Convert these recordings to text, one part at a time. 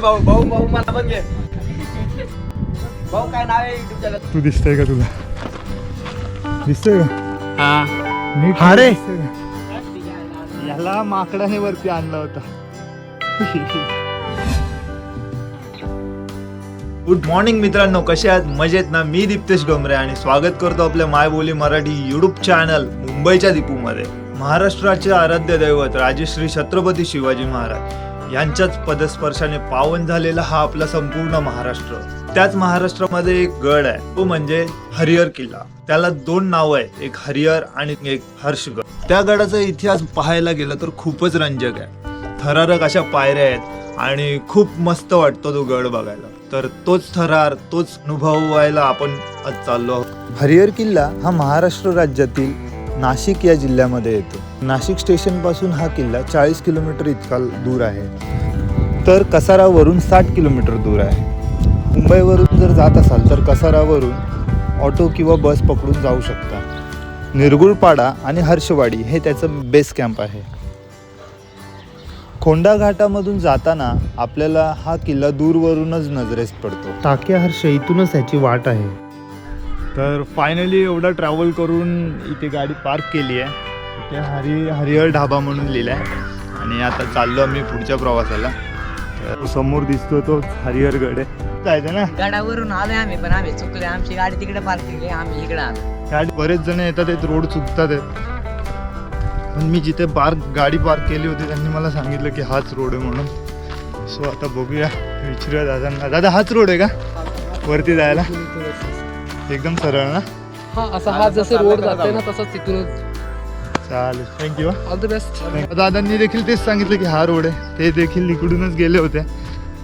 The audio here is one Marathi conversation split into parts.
भाऊ भाऊ भाऊ मला पण घे. भाऊ काय नाव आहे चॅनल तू दिसतंय का तुला? दिसतोय का? हा. नीट हा रे. दिसतंय का? याला माकडाने वरती आणला होता. गुड मॉर्निंग मित्रांनो. कसे आहात? मजेत ना? मी दीप्तेश डोंबरे आणि स्वागत करतो आपल्या माय बोली मराठी युट्यूब चॅनल मुंबईच्या दीपूमध्ये. महाराष्ट्राचे आराध्य दैवत राजश्री छत्रपती शिवाजी महाराज. यांच्याच पदस्पर्शाने पावन झालेला हा आपला संपूर्ण महाराष्ट्र. त्याच महाराष्ट्रामध्ये एक गड आहे तो म्हणजे हरिहर किल्ला. त्याला दोन नावं आहे एक हरिहर आणि एक हर्षगड. त्या गडाचा इतिहास पाहायला गेलं तर खूपच रंजक आहे. थरारक अशा पायऱ्या आहेत आणि खूप मस्त वाटतो तो गड बघायला. तर तोच थरार तोच अनुभव व्हायला आपण आज चाललो आहोत. हरिहर किल्ला हा महाराष्ट्र राज्यातील नाशिक या जिल्ह्यामध्ये येतो. नाशिक स्टेशनपासून हा किल्ला चाळीस किलोमीटर इतका दूर आहे. तर कसारावरून साठ किलोमीटर दूर आहे. मुंबईवरून जर जात असाल तर कसारावरून ऑटो किंवा बस पकडून जाऊ शकता. निरगुळपाडा आणि हर्षवाडी हे त्याचं बेस कॅम्प आहे. खोंडा घाटामधून जाताना आपल्याला हा किल्ला दूरवरूनच नजरेस पडतो. टाक्या हर्ष इथूनच ह्याची वाट आहे. तर फायनली एवढा ट्रॅव्हल करून इथे गाडी पार्क केली आहे. इथे हरि हरिहर ढाबा म्हणून लिहिलं आहे. आणि आता चाललो आम्ही पुढच्या प्रवासाला. तर समोर दिसतो तो हरिहरगड आहे. जायचं ना? गडावरून आलोय आम्ही पण आम्ही चुकले आमची गाडी तिकडे पार्क केली आम्ही इकडे आलो. गाडी बरेच जण येतात आहेत रोड चुकतात आहेत. पण मी जिथे पार्क गाडी पार्क केली होती त्यांनी मला सांगितलं की हाच रोड आहे म्हणून. सो आता बघूया विचारूया दादांना. दादा हाच रोड आहे का? वरती जायला? एकदम सरळ ना? हा असा हा जसं रोड जातोय ना तसंच तिथूनच. चालेल थँक्यू ऑल द बेस्ट दादांनी देखील तेच सांगितलं की हा रोड आहे. ते देखील इकडूनच गेले होते.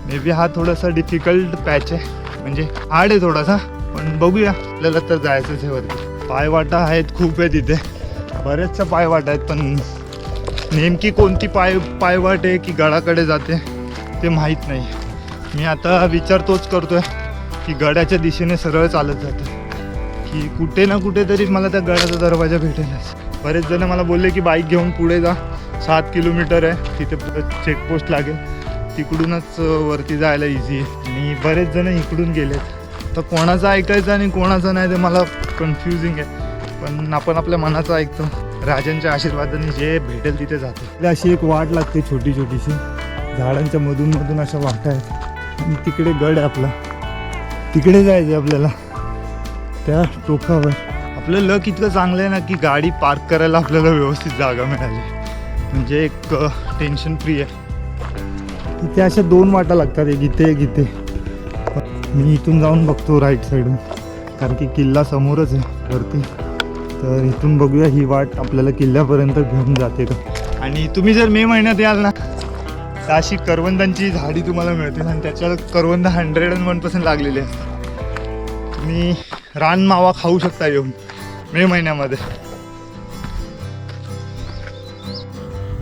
मे बी हा थोडासा डिफिकल्ट पॅच आहे. म्हणजे हार्ड आहे थोडासा. पण बघूया आपल्याला तर जायचंच आहे वरती. पायवाटा आहेत खूप आहे तिथे बऱ्याचशा पायवाट आहेत पण नेमकी कोणती पाय पायवाट आहे की गडाकडे जाते ते माहीत नाही. मी आता विचार तोच करतोय. की गडाच्या दिशेने सरळ चालत जातं. की कुठे ना कुठेतरी मला त्या गडाचा दरवाजा भेटेलच. बरेच जण मला बोलले की बाईक घेऊन पुढे जा. सात किलोमीटर आहे. तिथे चेकपोस्ट लागेल. तिकडूनच वरती जायला इझी आहे. आणि बरेच जण इकडून गेलेत. तर कोणाचं ऐकायचं आणि कोणाचं नाही ते मला कन्फ्युजिंग आहे. पण आपण आपल्या मनाचं ऐकतो. राजांच्या आशीर्वादाने जे भेटेल तिथे जातो. अशी एक वाट लागते छोटी छोटीशी. झाडांच्या मधून मधून अशा वाटा आहेत. आणि तिकडे गड आहे आपला. तिकडे जायचं आपल्याला. त्या टोकावर आपलं लक इतकं चांगलं आहे ना की गाडी पार्क करायला आपल्याला व्यवस्थित जागा मिळाली. म्हणजे एक टेन्शन फ्री आहे. तिथे अशा दोन वाटा लागतात एक इथे एक इथे. मी इथून जाऊन बघतो राईट साईडून कारण की किल्ला समोरच आहे वरती. तर इथून बघूया ही वाट आपल्याला किल्ल्यापर्यंत घेऊन जाते का. आणि तुम्ही जर मे महिन्यात याल ना तर अशी करवंदांची झाडी तुम्हाला मिळतील आणि त्याच्यावर करवंद हंड्रेड अँड वन पर्सेंट लागलेली असतात. तुम्ही रान मावा खाऊ शकता येऊन मे महिन्यामध्ये.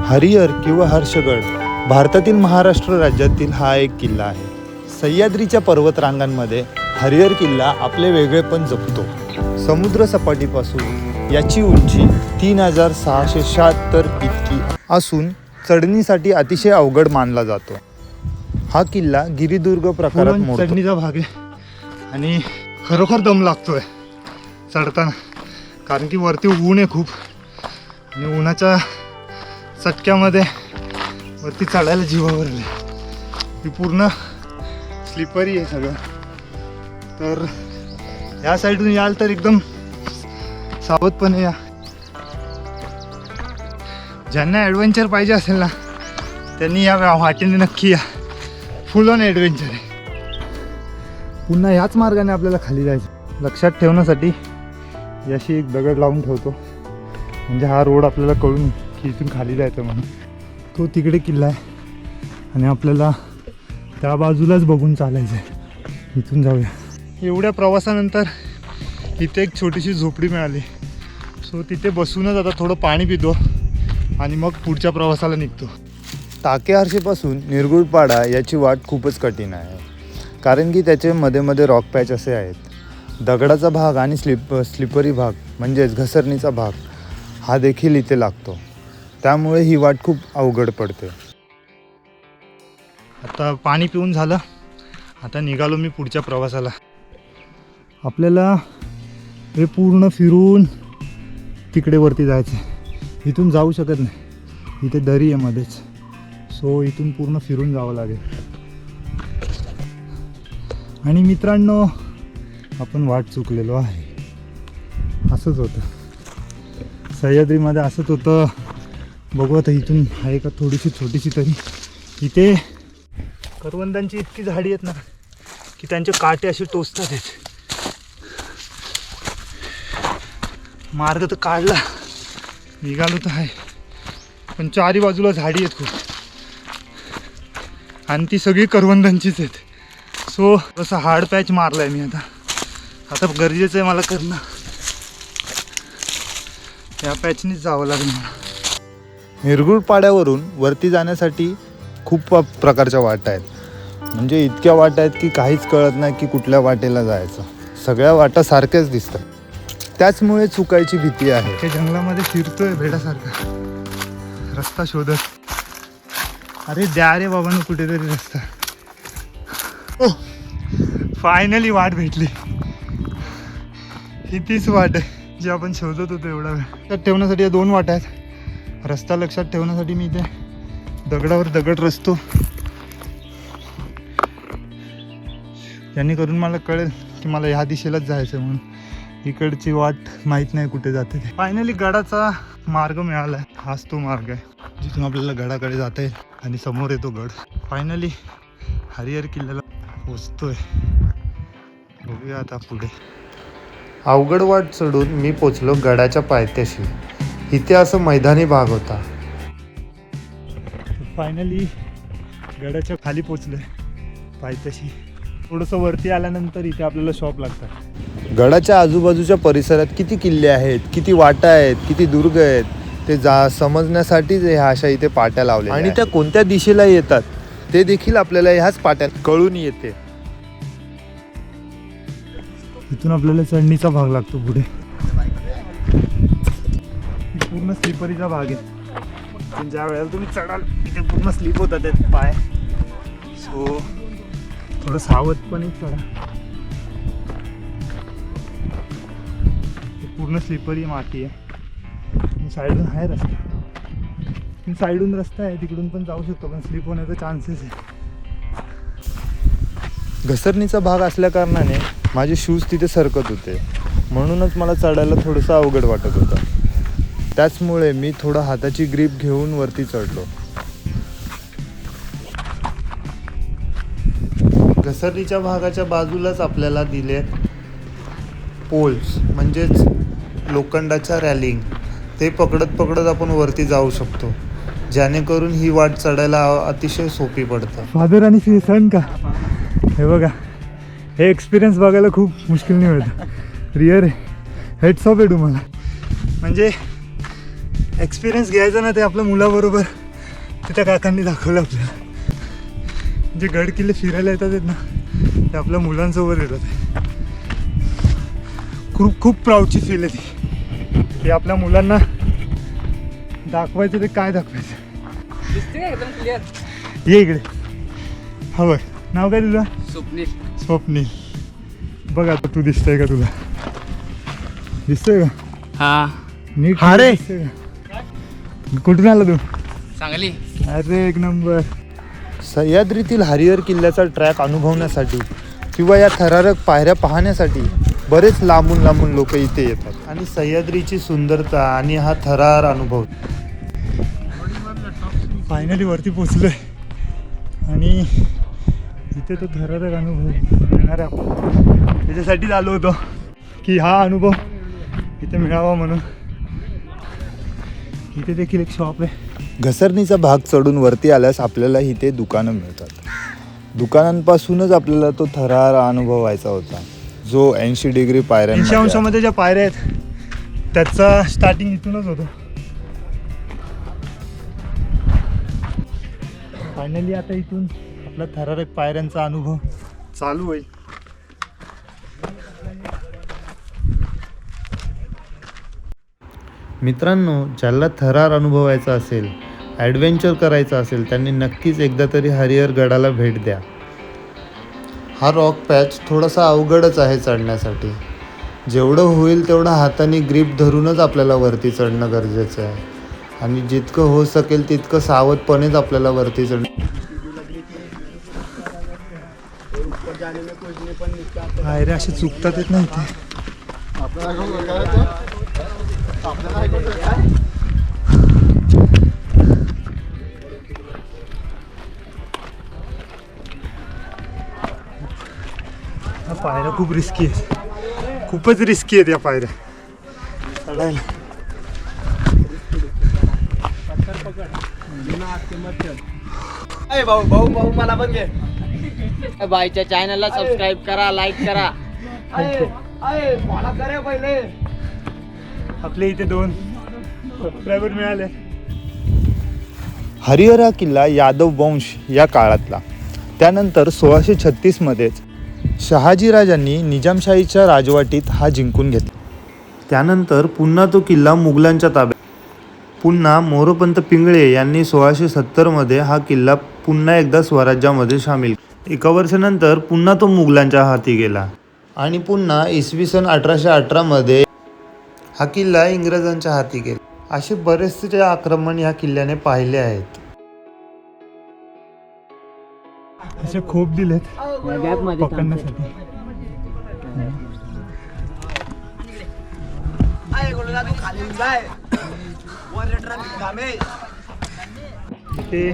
हरिहर किंवा हर्षगड भारतातील महाराष्ट्र राज्यातील हा एक किल्ला आहे. सह्याद्रीच्या पर्वतरांगांमध्ये हरिहर किल्ला आपले वेगळेपण जपतो. समुद्र सपाटीपासून याची उंची तीन हजार सहाशे शहात्तर इतकी असून चढणीसाठी अतिशय अवघड मानला जातो. हा किल्ला गिरिदुर्ग प्रकारात मोडतो. चढणीचा भाग आहे. आणि खरोखर दम लागतोय चढताना. कारण की वरती ऊन आहे खूप. आणि उन्हाच्या चटक्यामध्ये वरती चढायला जीवावर आले ही पूर्ण स्लिपरी आहे सगळं. तर या साईडून याल तर एकदम सावधपणे या. ज्यांना ॲडव्हेंचर पाहिजे असेल ना त्यांनी या वाटेने नक्की या. फुल ऑन ॲडव्हेंचर आहे. पुन्हा ह्याच मार्गाने आपल्याला खाली जायचं लक्षात ठेवण्यासाठी याशी एक दगड लावून ठेवतो. म्हणजे हा रोड आपल्याला कळून की इथून खाली जायचं म्हणून. तो तिकडे किल्ला आहे. आणि आपल्याला त्या बाजूलाच बघून चालायचं आहे. इथून जाऊया. एवढ्या प्रवासानंतर इथे एक छोटीशी झोपडी मिळाली. सो तिथे बसूनच आता थोडं पाणी पितो. आणि मग पुढच्या प्रवासाला निघतो. टाके आरशेपासून निरगुळपाडा याची वाट खूपच कठीण आहे. कारण की त्याचे मध्ये मध्ये रॉक पॅच असे आहेत. दगडाचा भाग आणि स्लिप स्लिपरी भाग म्हणजेच घसरणीचा भाग हा देखील इथे लागतो. त्यामुळे ही वाट खूप अवघड पडते. आता पाणी पिऊन झालं. आता निघालो मी पुढच्या प्रवासाला. आपल्याला हे पूर्ण फिरून तिकडे वरती जायचं इथून जाऊ शकत नाही. इथे दरी आहे मध्येच. सो इथून पूर्ण फिरून जावं लागेल. आणि मित्रांनो आपण वाट चुकलेलो आहे. असंच होतं. सह्याद्रीमध्ये असंच होतं. बघू आता इथून आहे का थोडीशी छोटीशी तरी. इथे करवंदांची इतकी झाडी आहेत ना की त्यांचे काटे असे टोचतात मार्ग तर काढला. निघालो तर आहे पण चारी बाजूला झाडी आहेत खूप. आणि ती सगळी करवंदांचीच आहेत. सो तसं हार्ड पॅच मारलाय मी आता. आता गरजेचं आहे मला करणं. या पॅचनीच जावं लागेल मला. निरगुळ पाड्यावरून वरती जाण्यासाठी खूप प्रकारच्या वाटा आहेत. म्हणजे इतक्या वाटा आहेत की काहीच कळत नाही की कुठल्या वाटेला जायचं. सगळ्या वाटा सारख्याच दिसतात. त्याचमुळे चुकायची भीती आहे. ते जंगलामध्ये फिरतोय भेटासारखा रस्ता शोधत. अरे द्या रे बाबांना कुठेतरी रस्ता. फायनली वाट भेटली. ही तीच वाट आहे. जी आपण शोधत होतो एवढा वेळ. लक्षात ठेवण्यासाठी या दोन वाट आहेत. रस्ता लक्षात ठेवण्यासाठी मी इथे दगडावर दगड रचतो. करून मला कळेल की मला ह्या दिशेलाच जायचं आहे म्हणून. इकडची वाट माहीत नाही कुठे जाते ते. फायनली गडाचा मार्ग मिळाला. आहे हाच तो मार्ग आहे. जिथून आपल्याला गडाकडे जाता येईल आणि समोर येतो गड. फायनली हरिहर किल्ल्याला पोचतोय. बघूया आता पुढे. अवघड वाट चढून मी पोचलो गडाच्या पायथ्याशी. इथे असं मैदानी भाग होता. फायनली गडाच्या खाली पोचलोय. पायथ्याशी. थोडंसं वरती आल्यानंतर इथे आपल्याला शॉप लागतात. गडाच्या आजूबाजूच्या परिसरात किती किल्ले आहेत किती वाटा आहेत किती दुर्ग आहेत ते जा समजण्यासाठीच ह्या अशा इथे पाट्या लावल्या आणि त्या कोणत्या दिशेला येतात? ते देखील आपल्याला ह्याच पाट्यात कळून येते. इथून आपल्याला चढणीचा भाग लागतो पुढे. पूर्ण स्लिपरीचा भाग आहे. पण ज्या वेळेला तुम्ही चढाल तिथे पूर्ण स्लिप होतात ते पाय. सो थोडं सावधपणे चढा. पूर्ण स्लिपरी माती आहे. साईडून आहे रस्ता. साईडून रस्ता आहे तिकडून पण जाऊ शकतो पण स्लिप होण्याचा चान्सेस आहे. घसरणीचा भाग असल्या कारणाने माझे शूज तिथे सरकत होते. म्हणूनच मला चढायला थोडंसं अवघड वाटत होतं. त्याचमुळे मी थोडं हाताची ग्रीप घेऊन वरती चढलो. घसरणीच्या भागाच्या बाजूलाच आपल्याला दिले पोल्स म्हणजेच लोखंडाच्या रॅलिंग ते पकडत पकडत आपण वरती जाऊ शकतो. जेणेकरून ही वाट चढायला अतिशय सोपी पडतं. फादर आणि सी- सण का? हे बघा हे एक्सपिरियन्स बघायला खूप मुश्किल नाही मिळतं रिअर हेड्स ऑफ आहे तुम्हाला. म्हणजे एक्सपिरियन्स घ्यायचा ना ते आपल्या मुलाबरोबर ते काकांनी दाखवलं आपल्याला. जे गड किल्ले फिरायला येतात आहेत ना ते आपल्या मुलांसोबत येतात. खूप खूप प्राऊडची फील आहे ती. की आपल्या मुलांना दाखवायचं ते काय दाखवायचं? दिसते का एकदम क्लिअर ये इकडे. हा बघ. नाव काय तुझं? स्वप्नील. स्वप्नील. बघ आता तू दिसतंय का तुला? दिसतोय का? हा. नीट हा रे. दिसतंय का? कुठून आला तू? चांगली अरे एक नंबर. सह्याद्रीतील हरिहर किल्ल्याचा ट्रॅक अनुभवण्यासाठी किंवा या थरारक पायऱ्या पाहण्यासाठी बरेच लांबून लांबून लोक इथे येतात. आणि सह्याद्रीची सुंदरता आणि हा थरार अनुभव. फायनली वरती पोचलोय आणि इथे तो थरारक अनुभव मिळणार आहे आपण त्याच्यासाठीच आलो होतो की हा अनुभव इथे मिळावा म्हणून. इथे देखील एक शॉप आहे. घसरणीचा भाग चढून वरती आल्यास आपल्याला इथे दुकानं मिळतात. दुकानांपासूनच आपल्याला तो थरार अनुभवायचा होता. जो ऐंशी डिग्री ऐंशी पायऱ्या अंशामध्ये ज्या पायऱ्या आहेत त्याचा स्टार्टिंग इथूनच होतो. फायनली आता इथून आपला थरारक पायऱ्यांचा अनुभव चालू होईल. मित्रांनो ज्याला थरार अनुभवायचा असेल ॲडव्हेंचर करायचं असेल त्यांनी नक्कीच एकदा तरी हरिहर गडाला भेट द्या. हा रॉक पॅच थोडासा अवघडच आहे चढण्यासाठी. जेवढं होईल तेवढं हाताने ग्रीप धरूनच आपल्याला वरती चढणं गरजेचं आहे. आणि जितकं हो सकेल तितकं सावधपणेच आपल्याला वरती चढणं पायऱ्या असे चुकतात येत नाही ते. पायऱ्या खूप रिस्की आहेत खूपच रिस्की आहेत या पायऱ्या. चढायला. भाऊ भाऊ भाऊ मला पण घे बाईच्या चॅनलला सबस्क्राईब करा लाईक करा. पहिले. आपल्या इथे दोन सबस्क्रायबर मिळाले. हरिहर हा किल्ला यादव वंश या काळातला. त्यानंतर सोळाशे छत्तीसमध्येच शहाजीराजांनी निजामशाहीच्या राजवाटीत हा जिंकून घेतला. त्यानंतर पुन्हा तो किल्ला मुघलांच्या ताब्यात. पुन्हा मोरोपंत पिंगळे यांनी सोळाशे सत्तरमध्ये हा किल्ला पुन्हा एकदा स्वराज्यामध्ये सामील एका वर्षानंतर पुन्हा तो मुघलांच्या हाती गेला. आणि पुन्हा इसवी सन अठराशे अठरामध्ये हा किल्ला इंग्रजांच्या हाती गेला. असे बरेचसे आक्रमण ह्या किल्ल्याने पाहिले आहेत. असे खूप दिलेत पकडण्यासाठी. तू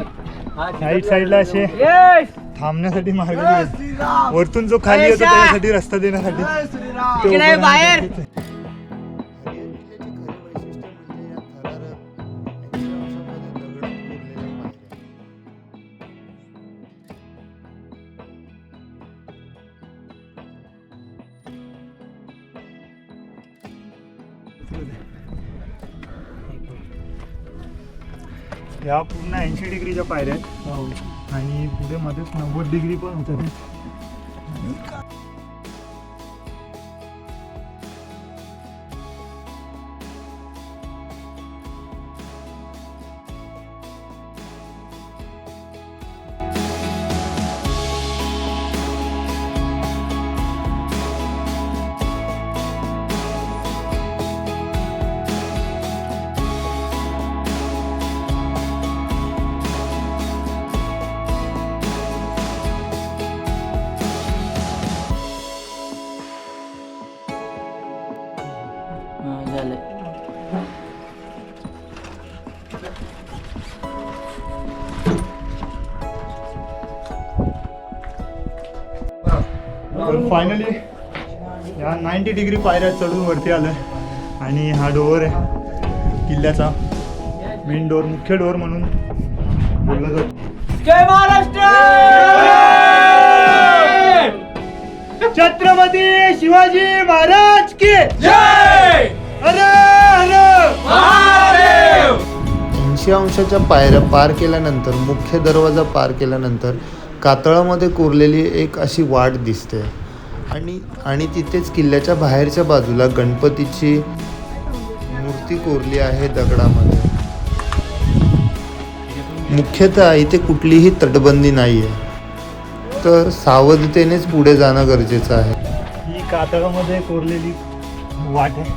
साईड साईडला असे थांबण्यासाठी मार्ग. वरतून जो खाली येतो त्याच्यासाठी रस्ता देण्यासाठी. बाहेर. राहण्यासाठी ते. या पूर्ण ऐंशी डिग्रीच्या पायऱ्या आहेत. आणि पुढे मध्येच नव्वद डिग्री पण होतं फायनली या नाईन्टी डिग्री पायऱ्या चढून वरती आलोय. आणि हा डोअर आहे किल्ल्याचा. मेन डोअर मुख्य डोअर म्हणून बोलला जातो. जय महाराष्ट्र! छत्रपती शिवाजी महाराज की जय! अरे अरे महादेव! ऐंशी अंशाच्या पायऱ्या पार केल्यानंतर मुख्य दरवाजा पार केल्यानंतर कातळामध्ये कोरलेली एक अशी वाट दिसते. आणि आणि तिथेच किल्ल्याच्या बाहेरच्या बाजूला गणपतीची मूर्ती कोरली आहे दगडामध्ये. मुख्यतः इथे कुठलीही तटबंदी नाही आहे तर सावधतेनेच पुढे जाणं गरजेचं आहे. ही कातळामध्ये कोरलेली वाट आहे.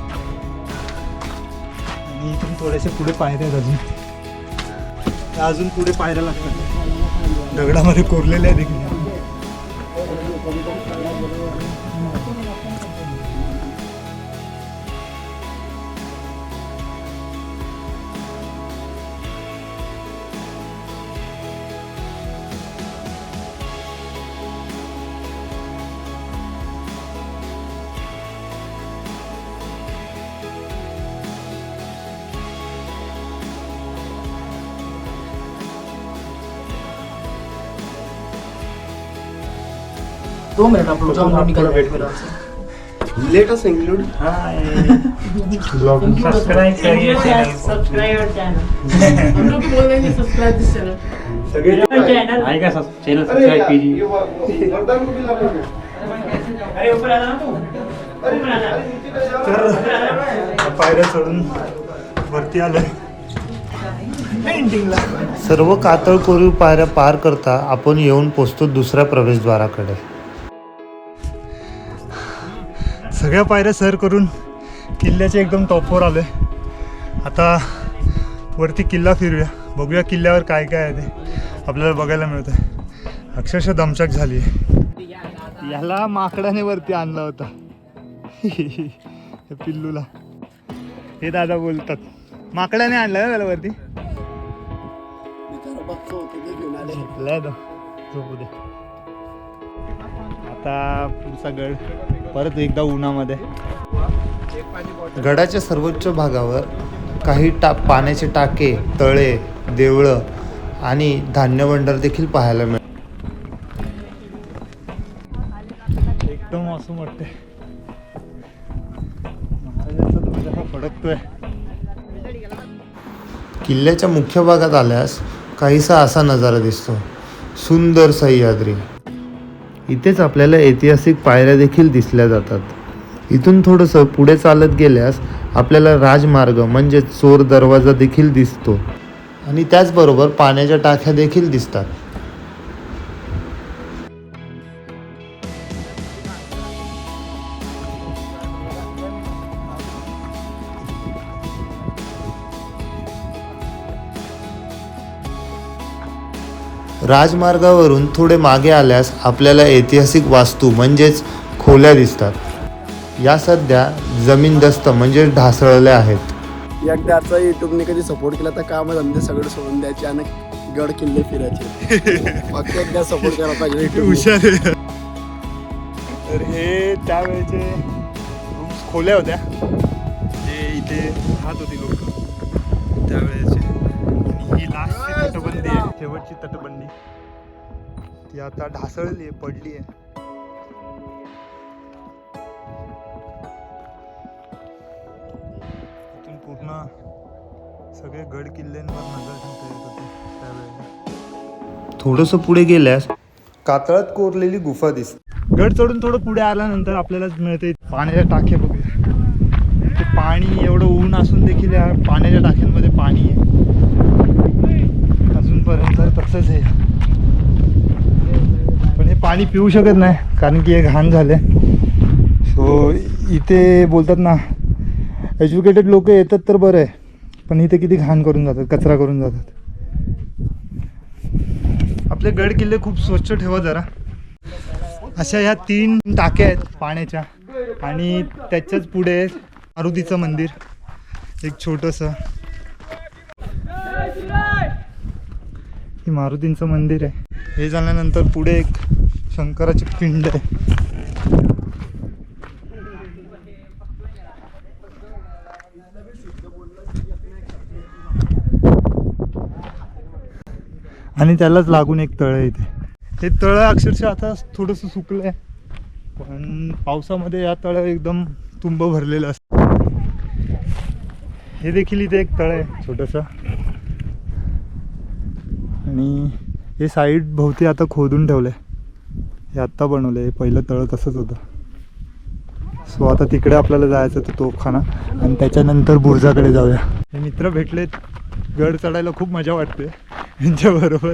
आणि इथून थोडेसे पुढे पायऱ्या अजून. अजून पुढे पायऱ्या लागतात. दगडामध्ये कोरलेल्या देखील. लेट दिस चैनल सगळे आएगा चैनल सब्सक्राइब कीजिए। वरदान कुठे लागलं? तर पायऱ्या चढून वरती आलोय। सर्व कातळ कोरीव पायऱ्या पार करता आपण येऊन पोचतो दुसऱ्या प्रवेशद्वाराकडे. सगळ्या पायऱ्या सर करून किल्ल्याच्या एकदम टॉपवर आलोय. आता वरती किल्ला फिरूया. बघूया किल्ल्यावर काय काय आहे ते आपल्याला बघायला मिळतं अक्षरशः दमचक झाली याला माकडाने वरती आणला होता. पिल्लूला. हे दादा बोलतात. माकडाने आणलं ना त्याला वरती? झोपलाय झोपू दे. आता पुढचा गड. परत एकदा उन्हामध्ये. गडाच्या सर्वोच्च भागावर काही टा पाण्याचे टाके तळे देवळं आणि धान्य भंडार देखील पाहायला मिळतात एकदम असं वाटते महाराजांचा ध्वज फडकतोय. किल्ल्याच्या मुख्य भागात आल्यास काहीसा असा नजारा दिसतो. सुंदर सह्याद्री. इथेच आपल्याला ऐतिहासिक पायऱ्या देखील दिसल्या जातात. इथून थोडंसं पुढे चालत गेल्यास आपल्याला राजमार्ग म्हणजे चोर दरवाजा देखील दिसतो. आणि त्याचबरोबर पाण्याच्या टाक्या देखील दिसतात. राजमार्गावरून थोडे मागे आल्यास आपल्याला ऐतिहासिक वास्तू म्हणजेच खोल्या दिसतात. या सध्या जमीनदस्त म्हणजे ढासळल्या आहेत. एकदाचा युट्यूबने कधी सपोर्ट केला तर काम धंदे सगळे सोडून द्यायचे आणि गड किल्ले फिरायचे. फक्त एकदा सपोर्ट करायला पाहिजे. हुशार. तर हे त्यावेळेचे खोल्या होत्या. जे इथे राहत होती लोक. ही लास्टची तटबंदी आहे शेवटची तटबंदी. ती आता ढासळली आहे पडली आहे. इथून पूर्ण सगळे गड किल्ल्यांवर नजर ठेवता येत होते त्यावेळेला. थोडंसं पुढे गेल्यास कातळात कोरलेली गुफा दिसते. गड चढून थोडं पुढे आल्यानंतर आपल्याला मिळते पाण्याच्या टाक्या बघूया. ते पाणी एवढं ऊन असून देखील या पाण्याच्या टाक्यांमध्ये पाणी आहे. पर्यंत तर तसंच आहे. पण हे पाणी पिऊ शकत नाही कारण की हे घाण झाले सो इथे बोलतात ना एज्युकेटेड लोक येतात तर बरं आहे पण इथे किती घाण करून जातात कचरा करून जातात. आपले गड किल्ले खूप स्वच्छ ठेवा जरा. अशा ह्या तीन टाक्या आहेत पाण्याच्या आणि त्याच्याच पुढे मारुतीचं मंदिर एक छोटंसं. हे मारुतींचं मंदिर आहे. हे झाल्यानंतर पुढे एक शंकराची पिंड आहे. आणि त्यालाच लागून एक तळ आहे इथे. हे तळं अक्षरशः आता थोडंसं सुकलं आहे पण पावसामध्ये या तळं एकदम तुंब भरलेलं असतं. हे देखील इथे एक तळ आहे छोटंसं. आणि हे साईड भोवती आता खोदून ठेवलं आहे हे आत्ता बनवलं आहे पहिलं तळं तसंच होतं. सो आता तिकडे आपल्याला जायचं होतं तोफखाना. आणि त्याच्यानंतर बुर्जाकडे जाऊया. हे मित्र भेटलेत. गड चढायला खूप मजा वाटते. यांच्याबरोबर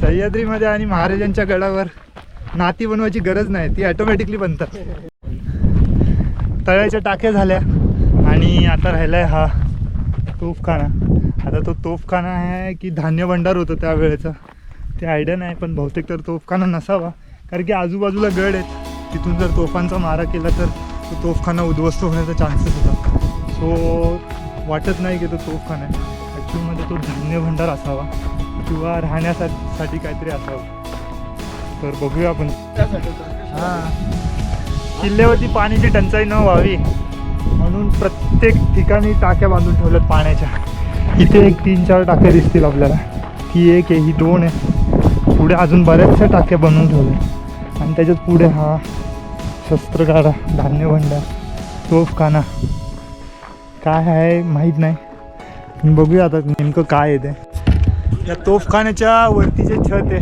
सह्याद्रीमध्ये आणि महाराजांच्या गडावर नाती बनवायची गरज नाही. ती ॲटोमॅटिकली बनतात. तळ्याच्या टाक्या झाल्या. आणि आता राहिला आहे हा तोफखाना. आता तो तोफखाना आहे की धान्य भंडार होतं त्यावेळेचा. ते आयडिया नाही पण बहुतेक तर तोफखाना नसावा. कारण की आजूबाजूला गड आहेत. तिथून जर तोफांचा मारा केला तर तो तोफखाना उद्ध्वस्त होण्याचा चान्सेस होता. सो वाटत नाही की तो तोफखाना आहे. ॲक्च्युअलमध्ये तो धान्य भंडार असावा. किंवा राहण्यासाठी साठी काहीतरी असावं. तर बघूया आपण. हां. किल्ल्यावरती पाण्याची टंचाई न व्हावी. म्हणून प्रत्येक ठिकाणी टाक्या बांधून ठेवल्यात पाण्याच्या. इथे एक तीन चार टाक्या दिसतील आपल्याला. ही एक आहे ही दोन आहे. पुढे अजून बऱ्याचशा टाक्या बनवून ठेवल्या. आणि त्याच्यात पुढे हा शस्त्रगाडा धान्य भंडार तोफखाना. काय आहे माहीत नाही. बघूया आता नेमकं काय आहे ते. या तोफखान्याच्या वरती जे छत आहे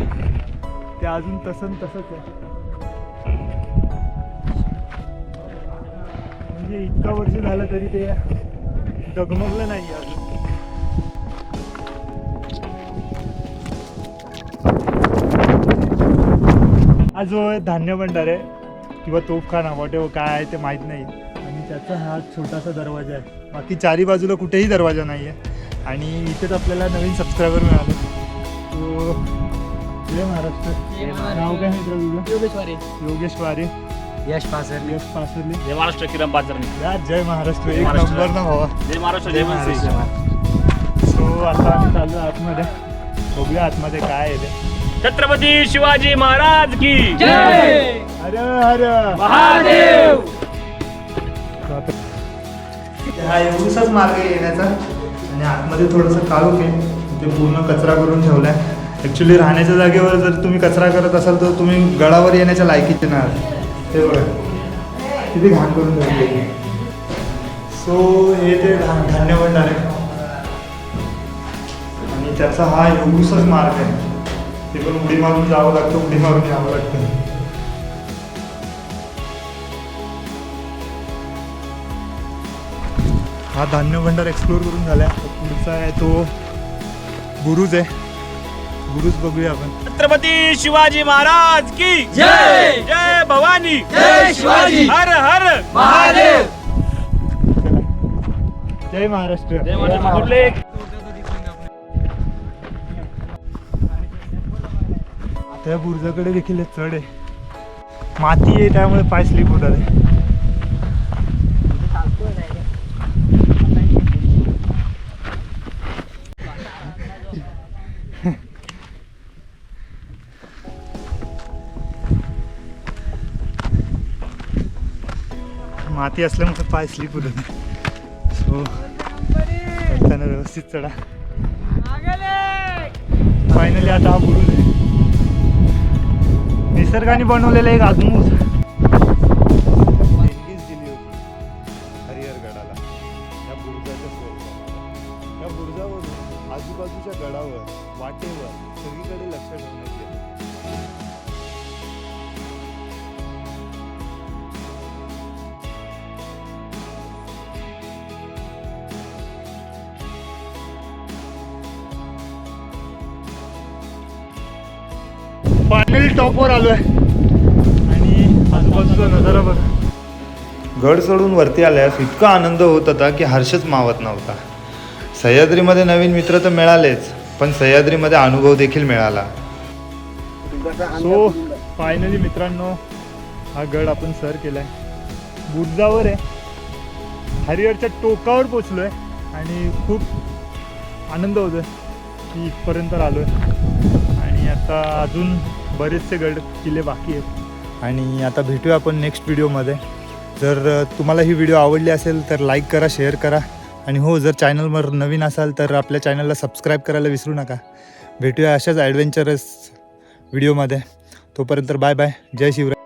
ते अजून तसं तसंच आहे. म्हणजे इतका वर्ष झालं तरी ते डगमगलं नाही अजून. हा जो धान्य भंडार आहे किंवा तोफखाना वॉट एव्हर काय आहे ते माहीत नाही. आणि त्याचा हा छोटासा दरवाजा आहे. बाकी चारी बाजूला कुठेही दरवाजा नाही आहे आणि इथेच आपल्याला नवीन सबस्क्रायबर मिळाले. तो जय महाराष्ट्र. नाव काय मित्र योगेश वारे योगेश वारे यश पासर यश पासर्ली जय महाराष्ट्र किरण पाचरणी या जय महाराष्ट्र. एक महाराष्ट्र. नंबर ना भावा. जय महाराष्ट्र जय जय मनसे महाराष्ट्र. सो आता आम्ही चाललो आतमध्ये. बघूया आतमध्ये काय आहे ते. छत्रपती शिवाजी महाराज की अरे अरे महादेव! हा एवढाच मार्ग आहे येण्याचा. आणि आतमध्ये थोडंसं काळोख आहे ते पूर्ण कचरा करून ठेवलाय. ॲक्च्युली राहण्याच्या जागेवर जर तुम्ही कचरा करत असाल तर तुम्ही गडावर येण्याच्या लायकीचे ना ते बघा. किती घाण करून ठेवली सो हे ते घाण धान्य भंडार आहे. आणि त्याचा हा एवढूसच मार्ग आहे. ते पण उडी मारून जावं लागतं उडी मारून यावं लागतं. हा धान्य भंडार एक्सप्लोर करून झाला. आहे पुढचा आहे तो गुरुज आहे. बुरुज बघूया आपण. छत्रपती शिवाजी महाराज की जय! जय भवानी. जय शिवाजी. हर हर. महादेव. जय महाराष्ट्र. जय महाराष्ट्र. कुठले? त्या बुरुजाकडे देखील चढ आहे. माती आहे त्यामुळे पाय स्लिप होतात माती असल्यामुळे पाय स्लिप होत सो त्यांना व्यवस्थित चढा. फायनली आता हा बुरुज आहे निसर्गाने बनवलेलं एक आजमूस गड सोडून वरती आल्यास इतका आनंद होत होता की हर्षच मावत नव्हता. सह्याद्रीमध्ये नवीन मित्र तर मिळालेच पण सह्याद्रीमध्ये अनुभव देखील मिळाला. सो फायनली मित्रांनो हा गड आपण सर केलाय. बुर्जावर आहे. हरिहरच्या टोकावर पोचलोय आणि खूप आनंद होतोय की इथपर्यंत आलोय. आणि आता अजून बरेचसे गड किल्ले बाकी आहेत. आणि आता भेटूया आपण नेक्स्ट व्हिडिओमध्ये जर तुम्हाला ही व्हिडिओ आवडली असेल तर लाईक करा शेअर करा. आणि हो जर चॅनलवर नवीन असाल तर आपल्या चॅनलला सबस्क्राईब करायला विसरू नका. भेटूया अशाच ॲडव्हेंचरस व्हिडिओमध्ये तोपर्यंत बाय बाय जय शिवराय.